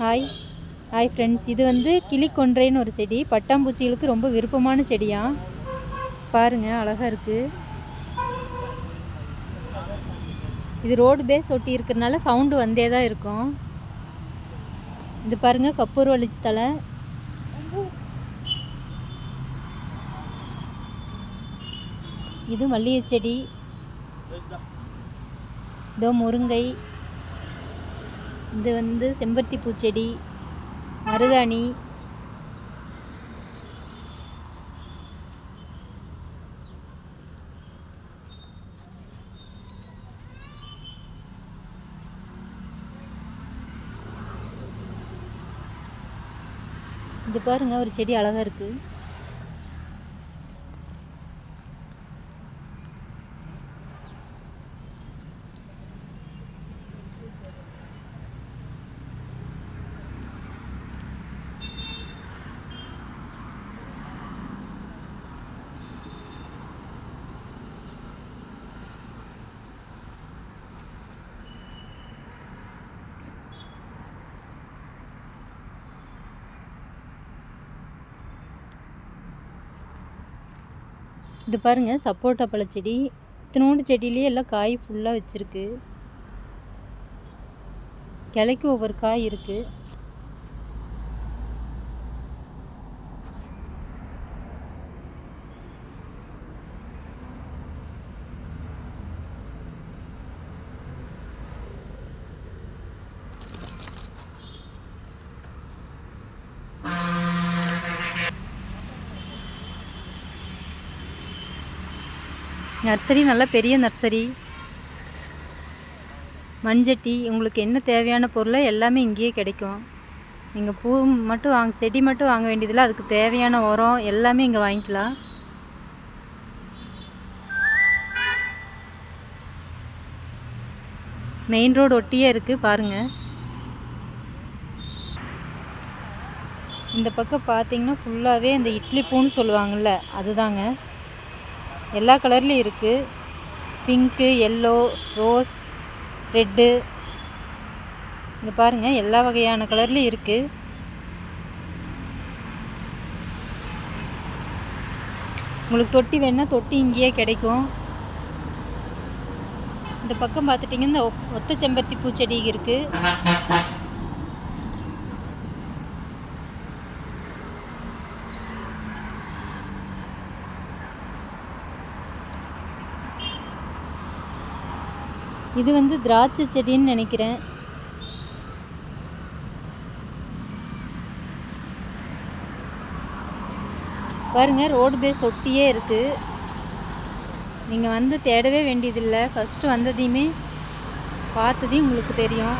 Hi hi friends இது வந்து கிளிக்கொன்றைன்னு ஒரு செடி. பட்டாம்பூச்சிகளுக்கு ரொம்ப விருப்பமான செடியா? பாருங்கள் அழகாக இருக்குது இது ரோடு பேஸ் ஒட்டி இருக்கிறனால சவுண்டு வந்தே தான் இருக்கும். இது பாருங்கள் கப்பூர் வழித்தலை இது மல்லிகை செடி. இதோ முருங்கை. இது வந்து செம்பருத்தி பூச்செடி மருதாணி. இது பாருங்க ஒரு செடி அழகா இருக்கு. இது பாருங்க சப்போட்டா பழச்செடி இத்தினோண்டு செடியிலே எல்லாம் காய் ஃபுல்லாக வச்சுருக்கு. கிளைக்கு ஒவ்வொரு காய் இருக்குது நர்சரி நல்ல பெரிய நர்சரி. மண்சட்டி உங்களுக்கு என்ன தேவையான பொருளோ எல்லாமே இங்கேயே கிடைக்கும். நீங்கள் பூ மட்டும் வாங்க செடி மட்டும் வாங்க வேண்டியதில்லை அதுக்கு தேவையான உரம் எல்லாமே இங்கே வாங்கிக்கலாம். மெயின் ரோடு ஒட்டியே இருக்குது பாருங்கள் இந்த பக்கம் பார்த்தீங்கன்னா ஃபுல்லாகவே இந்த இட்லி பூன்னு சொல்லுவாங்கள்ல அதுதாங்க. எல்லா கலர்லேயும் இருக்குது பிங்க்கு எல்லோ ரோஸ் ரெட்டு இங்கே பாருங்கள் எல்லா வகையான கலர்லேயும் இருக்குது உங்களுக்கு தொட்டி வேணால் தொட்டி இங்கேயே கிடைக்கும். இந்த பக்கம் பார்த்துட்டிங்கன்னா இந்த ஒத்த செம்பருத்தி பூச்செடி இருக்குது இது வந்து திராட்சை செடின்னு நினைக்கிறேன். பாருங்க ரோடு பேஸ் ஒட்டியே இருக்குது நீங்கள் வந்து தேடவே வேண்டியதில்லை. ஃபஸ்ட்டு வந்ததையுமே பார்த்ததையும் உங்களுக்கு தெரியும்.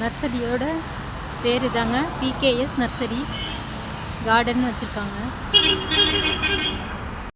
நர்சரியோட பேர் இதாங்க பிகேஎஸ் நர்சரி கார்டன் வச்சுருக்காங்க.